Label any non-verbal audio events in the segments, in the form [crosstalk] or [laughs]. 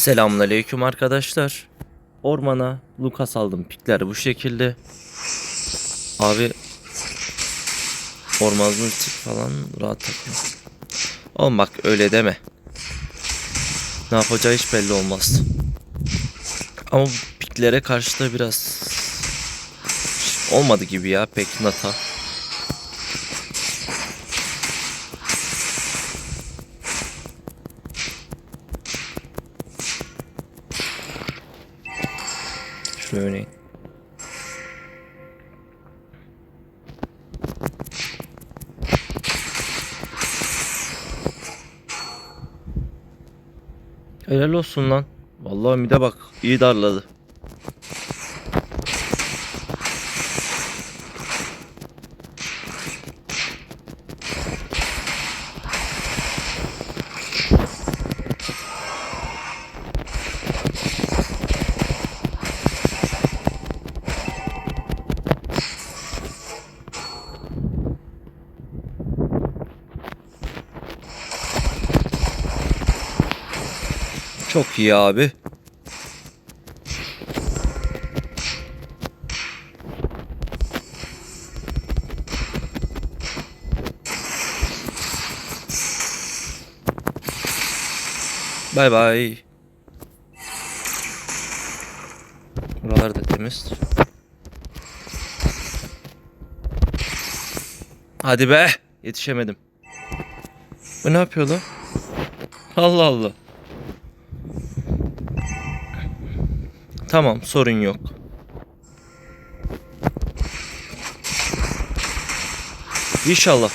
Selamünaleyküm arkadaşlar. Ormana Lucas aldım. Pikler bu şekilde. Abi ormanın tip falan rahat takma. Oğlum bak öyle deme. Ne yapacağı hiç belli olmaz. Ama piklere karşı da biraz olmadı gibi ya pek nata. Helal olsun lan. Vallahi mide bak iyi darladı. Çok iyi abi. Bay bay. Buralar da temiz. Hadi be. Yetişemedim. Bu ne yapıyor? Allah Allah. Tamam sorun yok. İnşallah.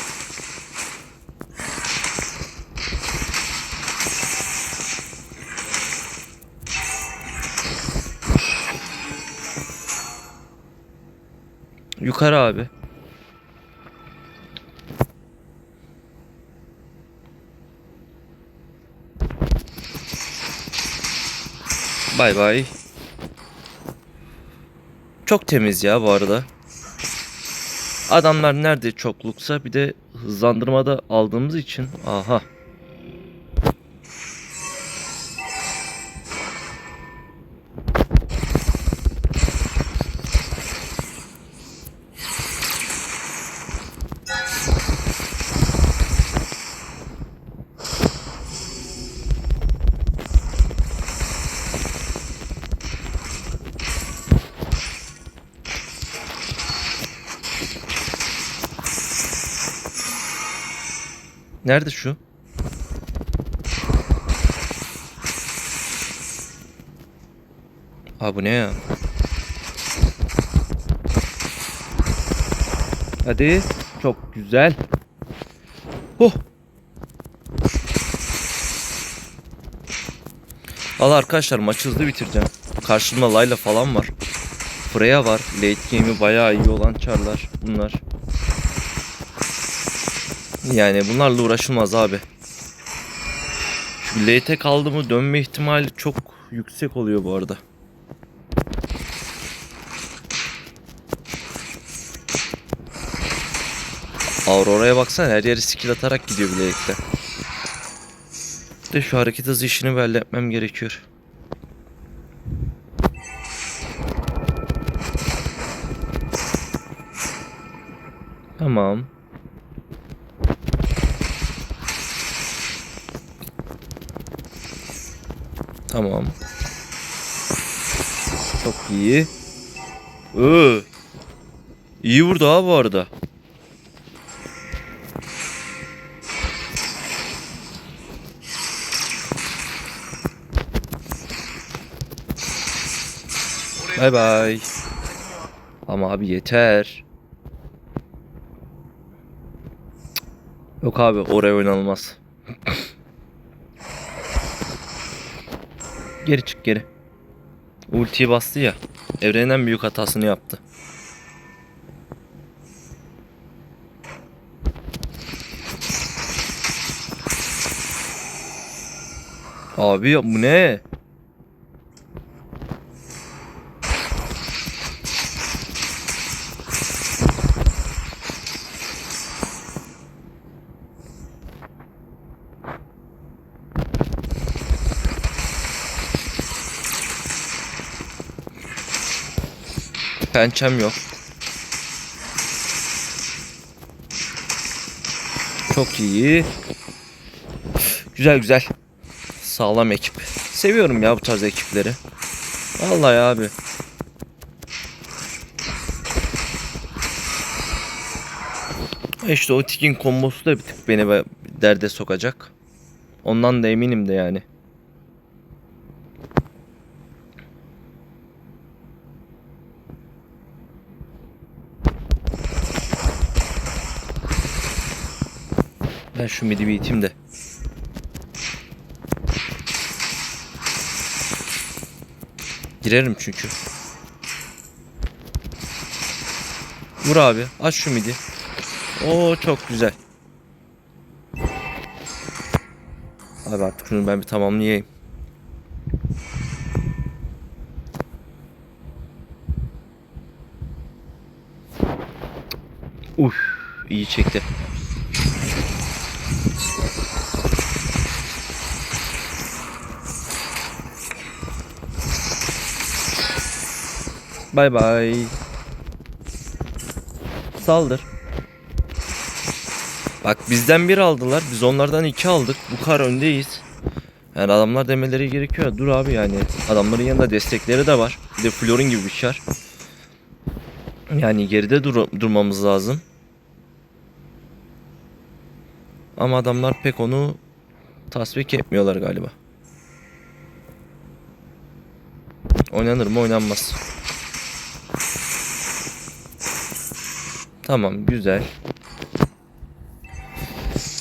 Yukarı abi. Bay bay. Çok temiz ya bu arada. Adamlar nerede çokluksa bir de hızlandırmada aldığımız için aha. Nerede şu? Aa bu ne ya? Hadi. Çok güzel. Oh. Valla arkadaşlar maçı hızlı bitireceğim. Karşımda Layla falan var. Freya var. Late game'i bayağı iyi olan çarlar bunlar. Yani bunlarla uğraşılmaz abi. Şu late'e kaldı mı dönme ihtimali çok yüksek oluyor bu arada. Aurora'ya baksana her yeri skill atarak gidiyor late'de. De şu hareket hızı işini bir halletmem gerekiyor. Tamam. Tamam. Çok iyi. Ee, iyi vurdu ha bu arada. Bay bay. Ama abi yeter. Yok abi oraya oynanılmaz. Geri çık geri. Ultiyi bastı ya. Evrenin en büyük hatasını yaptı. Abi ya bu ne? Pençem yok. Çok iyi. Güzel güzel. Sağlam ekip. Seviyorum ya bu tarz ekipleri. Vallahi abi. İşte o tikin kombosu da bir tık beni be- derde sokacak. Ondan da eminim de yani. Ben şu midi bir iteyim de. Girerim çünkü. Vur abi. Aç şu midi. Oo çok güzel. Abi artık şunu ben bir tamamlayayım. Uf, iyi çekti. Bay bay. Saldır. Bak bizden bir aldılar. Biz onlardan iki aldık. Bu kadar öndeyiz. Yani adamlar demeleri gerekiyor. Dur abi yani. Adamların yanında destekleri de var. Bir de Florin gibi bir şar. Yani geride dur durmamız lazım. Ama adamlar pek onu tasvik etmiyorlar galiba. Oynanır mı oynanmaz. Tamam güzel.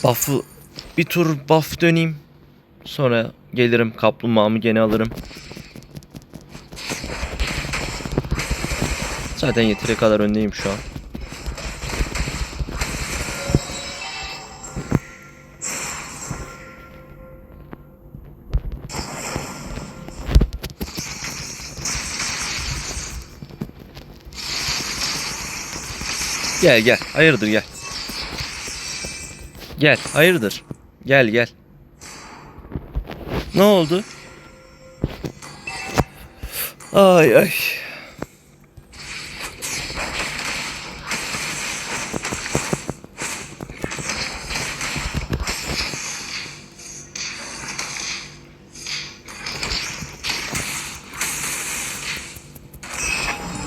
Buff'ı bir tur buff döneyim. Sonra gelirim kaplumbağamı gene alırım. Zaten yeteri kadar öndeyim şu an. Gel gel. Hayırdır gel. Gel. Hayırdır. Gel gel. Ne oldu? Ay ay.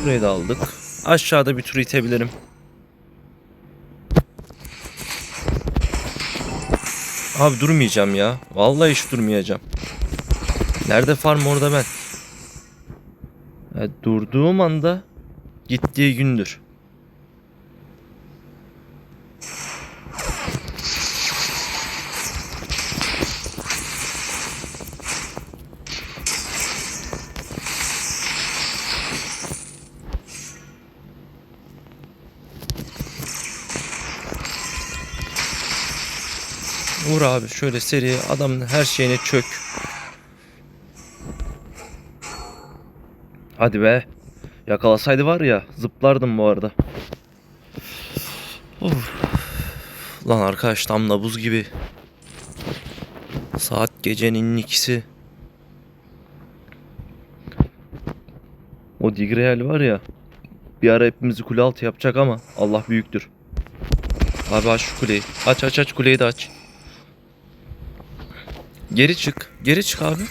Burayı da aldık. Aşağıda bir tur itebilirim. Abi durmayacağım ya. Vallahi hiç durmayacağım. Nerede farm orada ben. Ya durduğum anda gittiği gündür. Vur abi şöyle seri adamın her şeyine çök. Hadi be. Yakalasaydı var ya zıplardım bu arada. Of. Lan arkadaş tam nabuz gibi. Saat gecenin ikisi. O Digreal var ya. Bir ara hepimizi kule altı yapacak ama Allah büyüktür. Abi aç şu kuleyi. Aç aç aç kuleyi de aç. Geri çık. Geri çık abi.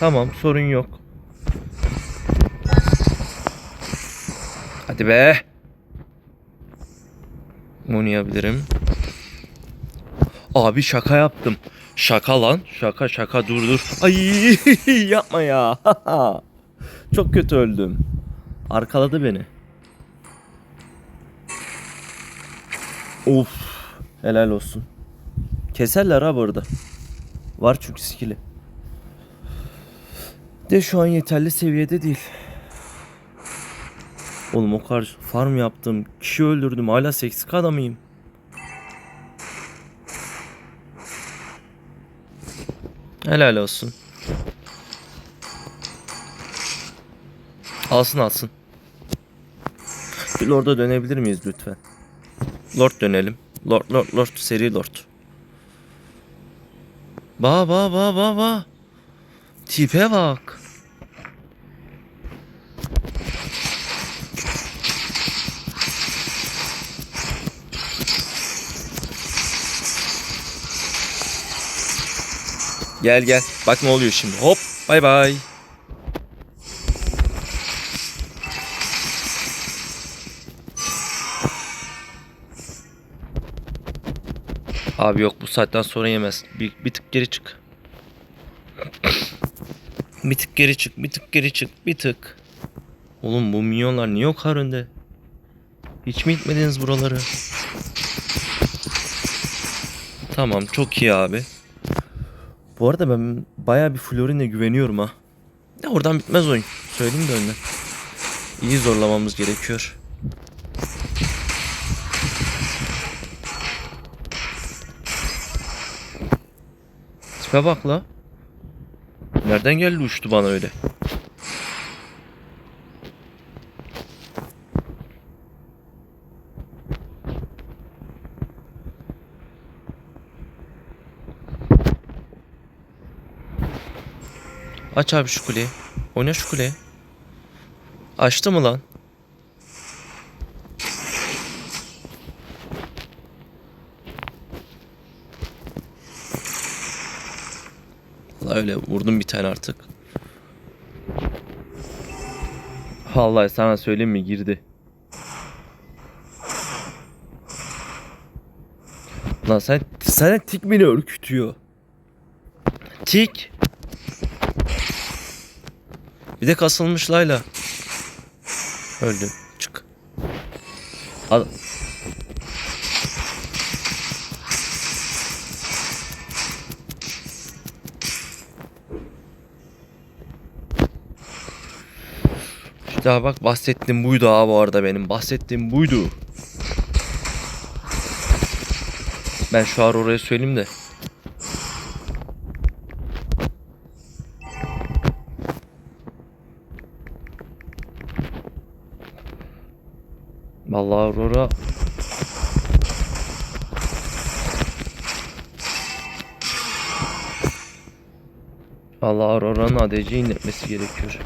Tamam sorun yok. Hadi be. Oynayabilirim. Abi şaka yaptım. Şaka lan. Şaka şaka dur dur. Ay [laughs] yapma ya. [laughs] Çok kötü öldüm. Arkaladı beni. Of. Helal olsun. Keserler ha bu arada. Var çünkü skill'i. De şu an yeterli seviyede değil. Oğlum o kadar farm yaptım. Kişi öldürdüm. Hala seksik adamıyım. Helal olsun. Alsın alsın. Bir orada dönebilir miyiz lütfen? Lord dönelim. Lord lord lord seri lord. Ba ba ba ba ba. Tipe bak. Gel gel. Bak ne oluyor şimdi. Hop. Bay bay. Abi yok bu saatten sonra yemez. Bir, bir tık geri çık. Bir tık geri çık, bir tık geri çık, bir tık. Oğlum bu minyonlar niye o kadar önde? Hiç mi gitmediniz buraları? Tamam çok iyi abi. Bu arada ben bayağı bir Florin'e güveniyorum ha. Ya oradan bitmez oyun. Söyleyeyim de önden. İyi zorlamamız gerekiyor. Tipe bak la. Nereden geldi uçtu bana öyle? Aç abi şu kuleyi. Oyna şu kuleyi. Açtı mı lan? Vallahi öyle vurdum bir tane artık. Vallahi sana söyleyeyim mi girdi. Lan sen sen tik beni ürkütüyor. Tik. Bir de kasılmış Layla. Öldü. Çık. Al. Abi bak bahsettiğim buydu abi bu arada benim. Bahsettiğim buydu. Ben şu an oraya söyleyeyim de. Vallahi Aurora Vallahi Aurora'nın ADC inletmesi gerekiyor.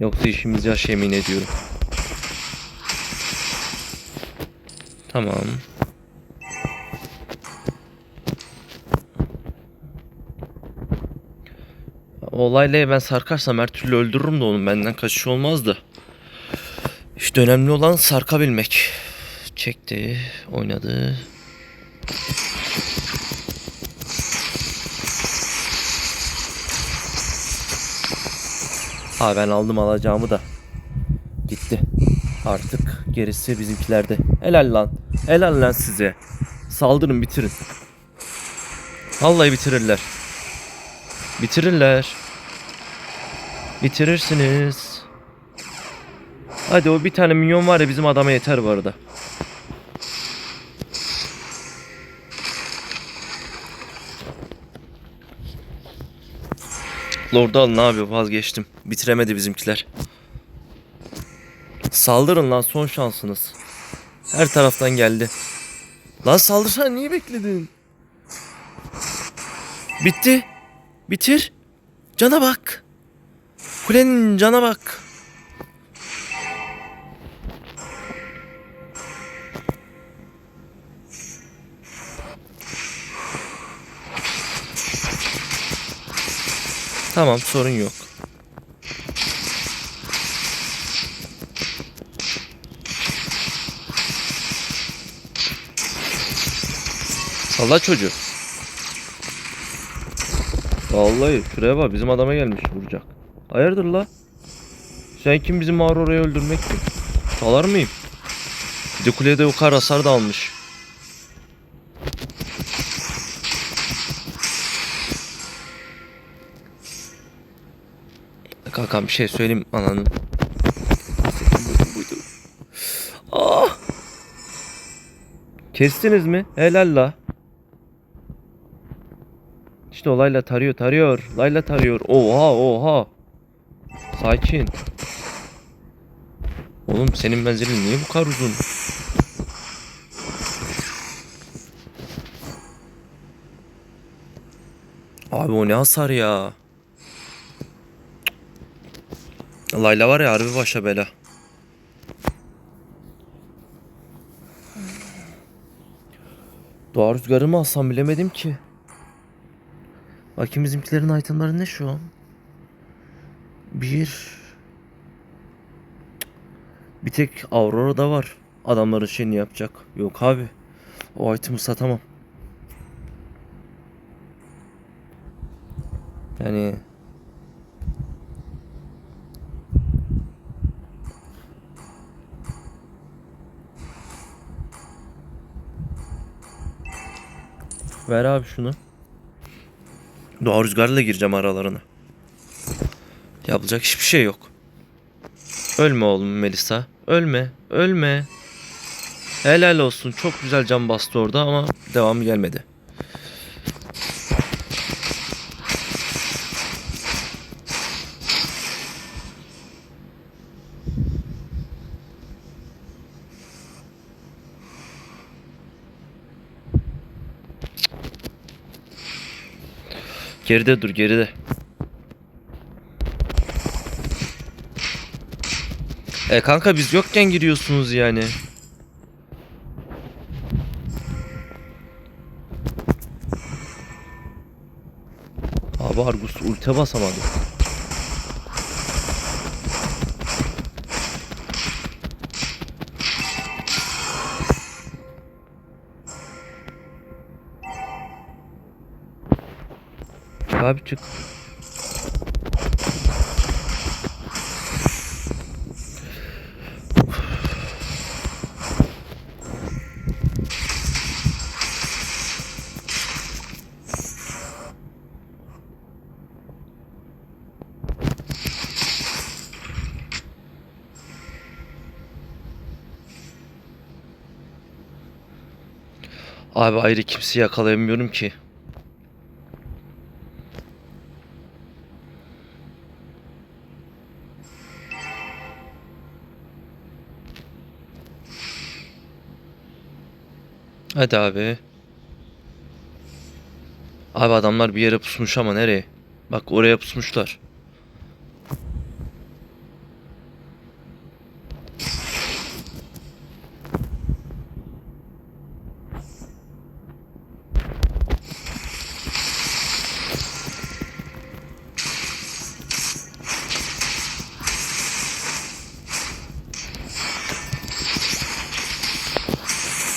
Yoksa işimiz yaş yemin ediyorum. Tamam. Olayla ben sarkarsam her türlü öldürürüm de onu benden kaçış olmazdı. İşte önemli olan sarkabilmek. Çekti, oynadı. Ha ben aldım alacağımı da. Gitti. Artık gerisi bizimkilerde. Helal lan. Helal lan size. Saldırın bitirin. Vallahi bitirirler. Bitirirler. Bitirirsiniz. Hadi o bir tane minyon var ya bizim adama yeter bu arada. Lord'u alın abi vazgeçtim. Bitiremedi bizimkiler. Saldırın lan son şansınız. Her taraftan geldi. Lan saldırsana niye bekledin? Bitti. Bitir. Cana bak. Kulenin cana bak. Tamam sorun yok. Salla çocuğu. Vallahi şuraya bak bizim adama gelmiş vuracak. Hayırdır la? Sen kim bizim Aurora'yı öldürmek ki? Salar mıyım? Bir de kulede o kadar hasar da almış. Kankam bir şey söyleyeyim ananın. Buydu. Ah! Kestiniz mi? Helal la. İşte olayla tarıyor tarıyor. Layla tarıyor. Oha oha. Sakin. Oğlum senin menzilin niye bu kadar uzun? Abi o ne hasar ya. Layla var ya harbi başa bela. Doğa rüzgarı mı alsam bilemedim ki. Bakayım bizimkilerin itemları ne şu an? Bir... Bir tek Aurora'da var. Adamların şeyini yapacak. Yok abi. O item'ı satamam. Yani Ver abi şunu. Doğa rüzgarla gireceğim aralarına. Yapacak hiçbir şey yok. Ölme oğlum Melisa. Ölme. Ölme. Helal olsun. Çok güzel can bastı orada ama devamı gelmedi. Geride dur geride. E kanka biz yokken giriyorsunuz yani. Abi Argus ulti basamadı. Abi çık. Abi ayrı kimseyi yakalayamıyorum ki. Hadi abi. Abi adamlar bir yere pusmuş ama nereye? Bak oraya pusmuşlar.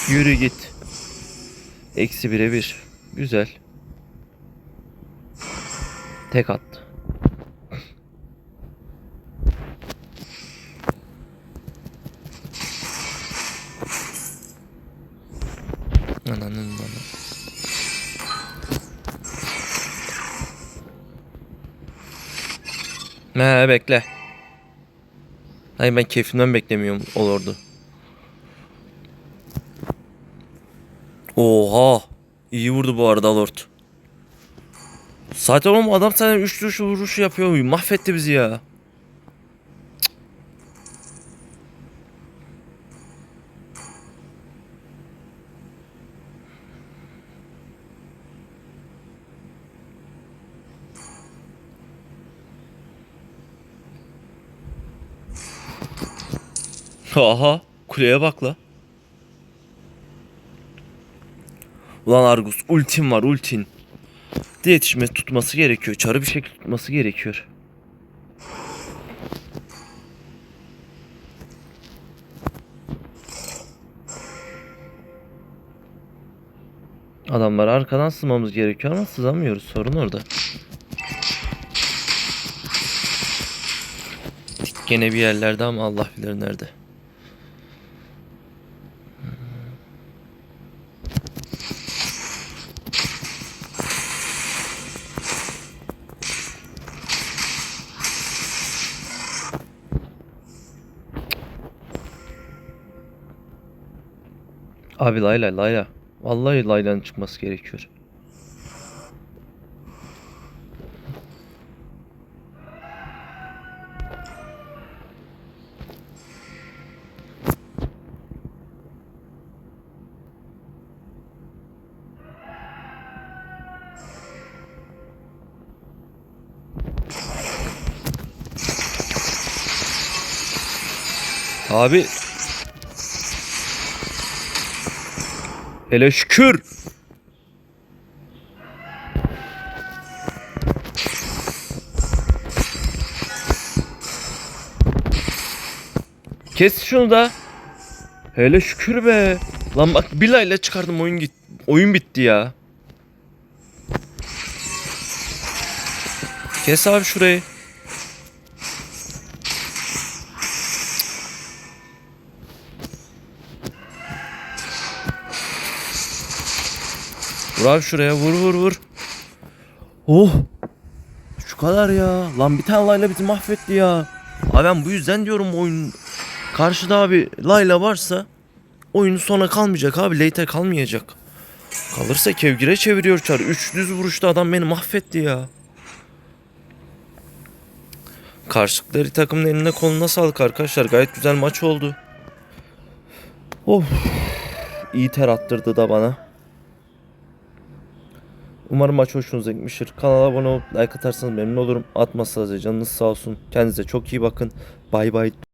Yürü git. Eksi bire bir. Güzel. Tek attı. Ananın bana. Ne bekle. Hayır ben keyfimden beklemiyorum olurdu. Oha. İyi vurdu bu arada Lord. Zaten oğlum adam sana 3 vuruş vuruş yapıyor. Mahvetti bizi ya. Aha kuleye bak la. Ulan Argus ultin var ultin. De yetişme tutması gerekiyor. Çarı bir şekilde tutması gerekiyor. Adamlar arkadan sızmamız gerekiyor ama sızamıyoruz. Sorun orada. Gene bir yerlerde ama Allah bilir nerede. Abi Layla Layla. Vallahi Layla'nın çıkması gerekiyor. Abi Hele şükür. Kes şunu da. Hele şükür be. Lan bak bilayla çıkardım oyun git. Oyun bitti ya. Kes abi şurayı. Vur abi şuraya vur vur vur. Oh. Şu kadar ya. Lan bir tane Layla bizi mahvetti ya. Abi ben bu yüzden diyorum oyun karşıda abi Layla varsa oyunun sona kalmayacak abi. Later kalmayacak. Kalırsa kevgire çeviriyor çar. Üç düz vuruşta adam beni mahvetti ya. Karşılıkları takımın eline koluna sağlık arkadaşlar. Gayet güzel maç oldu. Of. İyi ter attırdı da bana. Umarım maç hoşunuza gitmiştir. Kanala abone olup like atarsanız memnun olurum. Atmazsanız canınız sağ olsun. Kendinize çok iyi bakın. Bay bay.